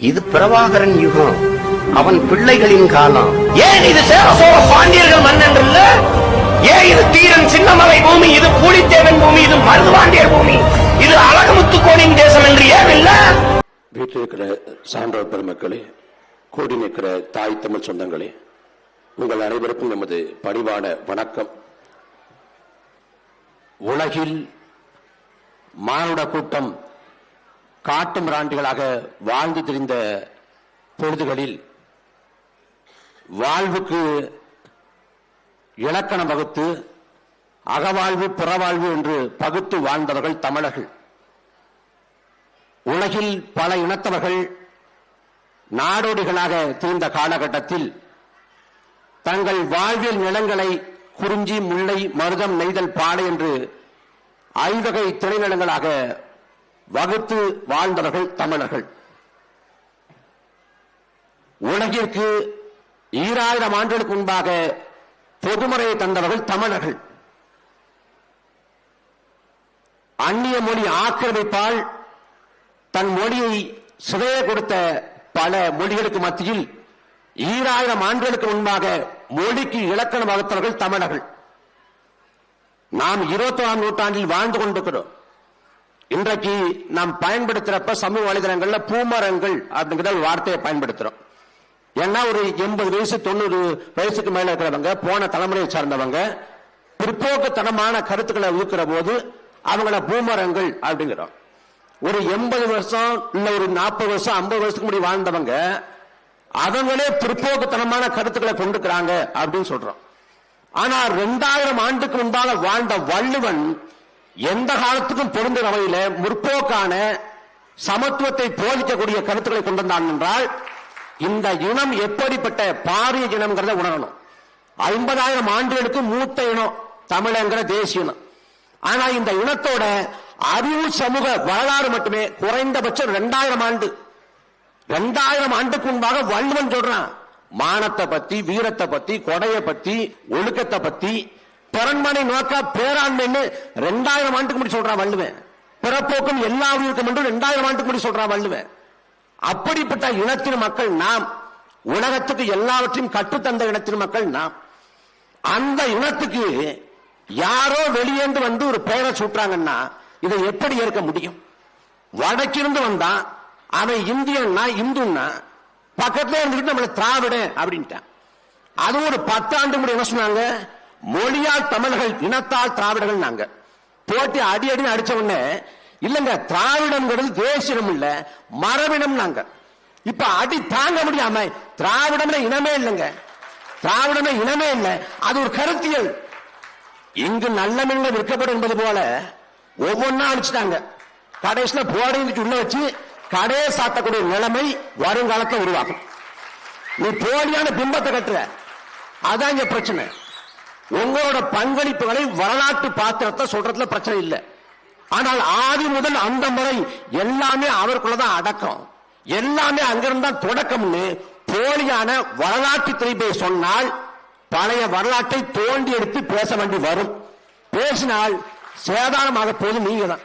இது பிரபாகரன் யுகம். அவன் பிள்ளைகளின் காலம். ஏன் இது சேர சோழ பாண்டியர்கள் மன்னன் இல்ல? ஏன் இது தீரன் சின்னமலை பூமி? இது பூலித்தேவன் பூமி? இது மருதுபாண்டியர் பூமி? இது அழகமுத்துக்கோனின் தேசம் என்று ஏன் இல்ல? வீட்டில் இருக்கிற சான்றோர் பெருமக்களே கூடி நிற்கிற தாய் தமிழ் சொந்தங்களே உங்கள் அனைவருக்கும் நமது பணிவான வணக்கம். உலகில் மானுட கூட்டம் காட்டு மிராண்டிகளாக வாழ்ந்து திரிந்த பொழுதுகளில் வாழ்வுக்கு இலக்கணம் வகுத்து அகவாழ்வு புறவாழ்வு என்று பகுத்து வாழ்ந்தவர்கள் தமிழர்கள். உலகில் பல இனத்தவர்கள் நாடோடிகளாக திரிந்த காலகட்டத்தில் தங்கள் வாழ்வியல் நிலங்களை குறிஞ்சி முல்லை மருதம் நெய்தல் பாலை என்று ஐவகை துணைநிலங்களாக வகுத்து வாழ்ந்தவர்கள் தமிழர்கள். உலகிற்கு ஈராயிரம் ஆண்டுகளுக்கு முன்பாக பொதுமறையை தந்தவர்கள் தமிழர்கள். அந்நிய மொழி ஆக்கிரமிப்பால் தன் மொழியை சிதைய கொடுத்த பல மொழிகளுக்கு மத்தியில் ஈராயிரம் ஆண்டுகளுக்கு முன்பாக மொழிக்கு இலக்கணம் வகுத்தவர்கள் தமிழர்கள். நாம் இருபத்தி ஆறாம் நூற்றாண்டில் வாழ்ந்து கொண்டிருக்கிறோம். இன்றைக்கு நாம் பயன்படுத்துறப்ப சமூக வலைதளங்கள்ல பூமரங்கள் அப்படிங்கிற வார்த்தையை பயன்படுத்துறோம். ஏன்னா ஒரு எண்பது வயசு தொண்ணூறு வயசுக்கு மேல இருக்கிறவங்க போன தலைமுறையை சார்ந்தவங்க பிற்போக்குத்தனமான கருத்துக்களை ஊக்குற போது அவங்கள பூமரங்கள் அப்படிங்கிறோம். ஒரு எண்பது வருஷம் இல்ல ஒரு நாற்பது வருஷம் ஐம்பது வருஷத்துக்கு முன்னாடி வாழ்ந்தவங்க அவங்களே பிற்போக்குத்தனமான கருத்துக்களை கொண்டுக்கிறாங்க அப்படின்னு சொல்றோம். ஆனா ரெண்டாயிரம் ஆண்டுக்கு முன்பாக வாழ்ந்த வள்ளுவன் எந்த காலத்துக்கும் பொருந்த வகையில முற்போக்கான சமத்துவத்தை போதிக்கக்கூடிய கருத்துக்களை கொண்டு வந்தான் என்றால் இந்த இனம் எப்படிப்பட்ட பாரிய இனம்ங்கிறத உணரணும். ஐம்பதாயிரம் ஆண்டுகளுக்கு மூத்த இனம் தமிழங்கிற தேசிய இனம். ஆனா இந்த இனத்தோட அறிவு சமூக வரலாறு மட்டுமே குறைந்தபட்சம் ரெண்டாயிரம் ஆண்டு. ரெண்டாயிரம் ஆண்டுக்கு முன்பாக வள்ளுவன் சொல்றான் மானத்தை பத்தி வீரத்தை பத்தி கொடையை பத்தி ஒழுக்கத்தை பத்தி பிறன்மனை நோக்க பேராண்மைன்னு ரெண்டாயிரம் ஆண்டுக்கு முன்னாடி சொல்றான் வள்ளுவன் பிறப்போக்கும் எல்லா உயிருக்கும் என்று ரெண்டாயிரம் ஆண்டுக்கு முன்னாடி சொல்றான் வள்ளுவன் அப்படிப்பட்ட இனத்தின் மக்கள் நாம். உலகத்துக்கு எல்லாவற்றையும் கற்றுத்தந்த இனத்தின் மக்கள் நாம். அந்த இனத்துக்கு யாரோ வெளியேந்து வந்து ஒரு பெயரை சூட்டுறாங்கன்னா இதை எப்படி ஏற்க முடியும்? வடக்கிருந்து வந்தான் அவன் இந்தியன்னா இந்துன்னா பக்கத்துல இருந்துகிட்டு நம்மளை திராவிட அப்படின்ட்டான். அது ஒரு பத்தாண்டு முடி என்ன சொன்னாங்க? மொழியால் தமிழர்கள் இனத்தால் திராவிடர்கள் நாங்க. போட்டி அடி அடினு அடிச்ச உடனே இல்லங்க திராவிடம்ங்கிறது தேசியம் இல்ல மரபினம் நாங்க. இப்ப அடி தாங்க முடியாம திராவிடம்னா இனமே இல்லைங்க. திராவிடமே இனமே இல்லை அது ஒரு கருத்தியல். இங்கு நல்ல மீன்கள் விற்கப்படும் என்பது போல ஒவ்வொன்னா அடிச்சுட்டாங்க கடைசியில போடையும் உள்ள வச்சு கடையை சாத்தக்கூடிய நிலைமை வருங்காலத்தில் உருவாகும். நீ போலியான பிம்பத்தை கட்டுற. அதான் இங்க பிரச்சனை. உங்களோட பங்களிப்புகளை வரலாற்று பாத்திரத்தை சொல்றதுல பிரச்சனை இல்லை. ஆனால் ஆதி முதல் அந்த முறை எல்லாமே அவருக்குள்ளதான் அடக்கம். எல்லாமே அங்கிருந்தா தொடக்கம்னு போலியான வரலாற்று திரைப்பை சொன்னால் பழைய வரலாற்றை தோண்டி எடுத்து பேச வேண்டி வரும். பேசினால் சேதாரமாக போது நீங்க தான்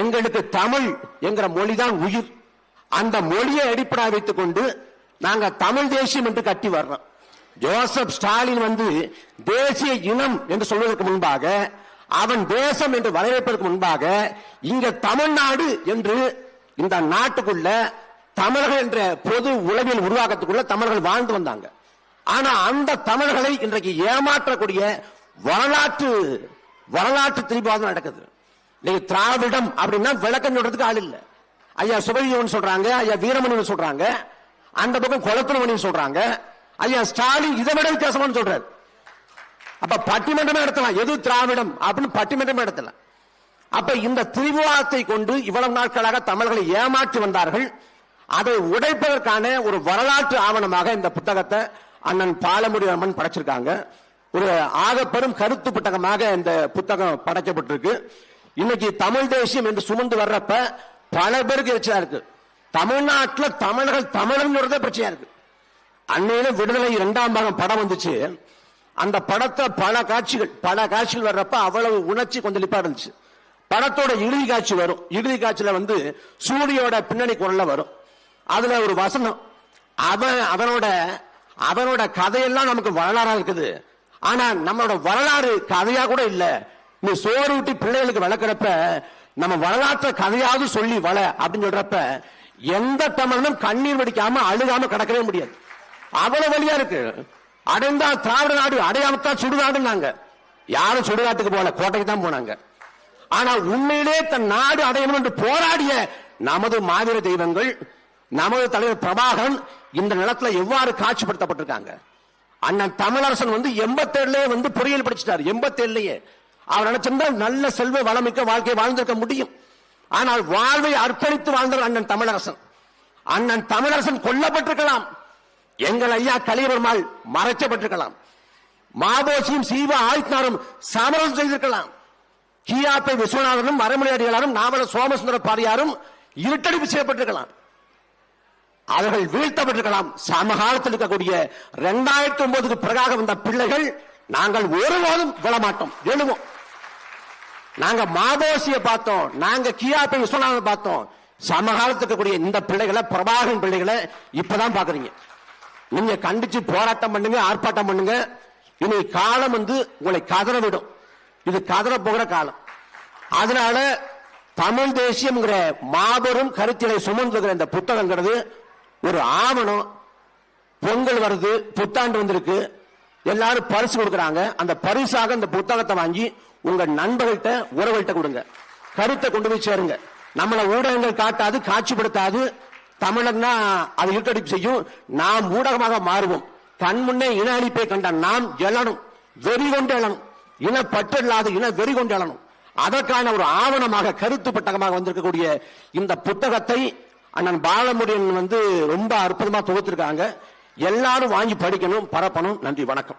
எங்களுக்கு தமிழ் என்கிற மொழிதான் உயிர். அந்த மொழியை அடிப்படை வைத்துக் கொண்டு நாங்க தமிழ் தேசியம் என்று கட்டி வர்றோம். ஜோசப் ஸ்டாலின் வந்து தேசிய இனம் என்று சொல்வதற்கு முன்பாக அவன் தேசம் என்று வரவேற்பதற்கு முன்பாக இங்க தமிழ்நாடு என்று இந்த நாட்டுக்குள்ள தமிழர்கள் என்ற பொது உளவியல் உருவாக்கத்துக்குள்ள தமிழர்கள் வாழ்ந்து வந்தாங்க. ஆனா அந்த தமிழர்களை இன்றைக்கு ஏமாற்றக்கூடிய வரலாற்று வரலாற்று திரிபாதம் நடக்குது. இன்னைக்கு திராவிடம் அப்படின்னா விளக்கம் சொல்றதுக்கு ஆள் இல்ல. ஐயா சுபவியவன் சொல்றாங்க ஐயா வீரமணி சொல்றாங்க அந்த பக்கம் குளத்துணமணி சொல்றாங்க ஐயா ஸ்டாலின் இதை விட வித்தியாசமானு சொல்றாரு. அப்ப பட்டிமன்றமே நடத்தலாம். எது திராவிடம்? அப்படின்னு பட்டிமன்றமே நடத்தலாம். அப்ப இந்த திரிபுவாதத்தை கொண்டு இவ்வளவு நாட்களாக தமிழர்களை ஏமாற்றி வந்தார்கள். அதை உடைப்பதற்கான ஒரு வரலாற்று ஆவணமாக இந்த புத்தகத்தை அண்ணன் பாலமுடி அம்மன் படைச்சிருக்காங்க. ஒரு ஆகப்பெரும் கருத்து புத்தகமாக இந்த புத்தகம் படைக்கப்பட்டிருக்கு. இன்னைக்கு தமிழ் தேசியம் என்று சுமந்து வர்றப்ப பல பேருக்கு எச்சா இருக்கு. தமிழ்நாட்டில் தமிழர்கள் தமிழங்கிறதே பிரச்சனையா இருக்கு. அன்னையில விடுதலை இரண்டாம் பாகம் படம் வந்துச்சு. அந்த படத்தை பல காட்சிகள் பல காட்சிகள் வர்றப்ப அவ்வளவு உணர்ச்சி கொந்தளிப்பா இருந்துச்சு. படத்தோட இறுதி காட்சி வரும். இறுதி காட்சியில வந்து சூரியோட பின்னணி குரல்ல வரும். அதுல ஒரு வசனம். அவன் அவனோட அவனோட கதையெல்லாம் நமக்கு வரலாறா இருக்குது. ஆனா நம்மளோட வரலாறு கதையா கூட இல்ல. நீ சோறு ஊட்டி பிள்ளைகளுக்கு வளர்க்கறப்ப நம்ம வரலாற்ற கதையாவது சொல்லி வள அப்படின்னு சொல்றப்ப எந்த தமிழனும் கண்ணீர் வடிக்காம அழுகாம கிடக்கவே முடியாது. அவ்வளவு வழியா இருக்கு. அடைந்தா திராவிட நாடு அடையாமத்தான் சுடுகாடுனாங்க யாரும் சுடுகாட்டுக்கு போல கோட்டைக்கு தான் போனாங்க. ஆனா உண்மையிலே தன் நாடு அடையணும் என்று போராடிய நமது மாவீர தெய்வங்கள் நமது தலைவர் பிரபாகரன் இந்த நிலத்துல எவ்வாறு காட்சிப்படுத்தப்பட்டிருக்காங்க? அண்ணன் தமிழரசன் வந்து எண்பத்தேழுலயே வந்து பொறியியல் படிச்சிட்டார் எண்பத்தேழுலயே. அவர் நினைச்சிருந்தா நல்ல செல்வ வளமிக்க வாழ்க்கை வாழ்ந்திருக்க முடியும். ஆனால் வாழ்வை அர்ப்பணித்து வாழ்ந்தவர் அண்ணன் தமிழரசன். அண்ணன் தமிழரசன் கொல்லப்பட்டிருக்கலாம். எங்கள் ஐயா கலியபெருமாள் மறைக்கப்பட்டிருக்கலாம். மாபோசியும் சீவா ஆயுத்தாரும் சமரசம் செய்திருக்கலாம். கியாப்பை விஸ்வநாதனும் மறைமொழி அடிகளாரும் நாவல சோமசுந்தர பாரியாரும் இருட்டடிப்பு செய்யப்பட்டிருக்கலாம். அவர்கள் வீழ்த்தப்பட்டிருக்கலாம். சமகாலத்தில் இருக்கக்கூடிய இரண்டாயிரத்தி ஒன்பதுக்கு பிறகாக வந்த பிள்ளைகள் நாங்கள் ஒருபோதும் விழமாட்டோம். எழுவோம் நாங்க மாதோசிய பார்த்தோம். நாங்க கியாப்பை விஸ்வநாதன் பார்த்தோம். சமகாலத்துக்கு இருக்கக்கூடிய இந்த பிள்ளைகளை பிரபாகரன் பிள்ளைகளை இப்பதான் பாக்குறீங்க நீங்க கண்டிச்சு போராட்டம் பண்ணுங்க ஆர்ப்பாட்டம் பண்ணுங்க. இனி காலம் வந்து உங்களை கதற விடும். இது கதற போகிற காலம். அதனால தமிழ் தேசியம்ங்கிற மாபெரும் கருத்தினை சுமந்துகிற இந்த புத்தகங்கிறது ஒரு ஆவணம். பொங்கல் வருது புத்தாண்டு வந்திருக்கு. எல்லாரும் பரிசு கொடுக்கறாங்க. அந்த பரிசாக இந்த புத்தகத்தை வாங்கி உங்க நண்பர்கள்ட்ட உறவுகள்கிட்ட கொடுங்க. கருத்தை கொண்டு போய் சேருங்க. நம்மளை ஊடகங்கள் காட்டாது காட்சிப்படுத்தாது. தமிழன்னா அது இருட்டடிப்பு செய்யும். நாம் ஊடகமாக மாறுவோம். கண் முன்னே இன அழிப்பை கண்ட நாம் எழணும். வெறி கொண்டு எழணும். இன பற்று இல்லாத இன வெறி கொண்டு எழணும். அதற்கான ஒரு ஆவணமாக கருத்து புத்தகமாக வந்திருக்கக்கூடிய இந்த புத்தகத்தை அண்ணன் பாலமுடியன் வந்து ரொம்ப அற்புதமா தொகுத்திருக்காங்க. எல்லாரும் வாங்கி படிக்கணும் பரப்பணும். நன்றி வணக்கம்.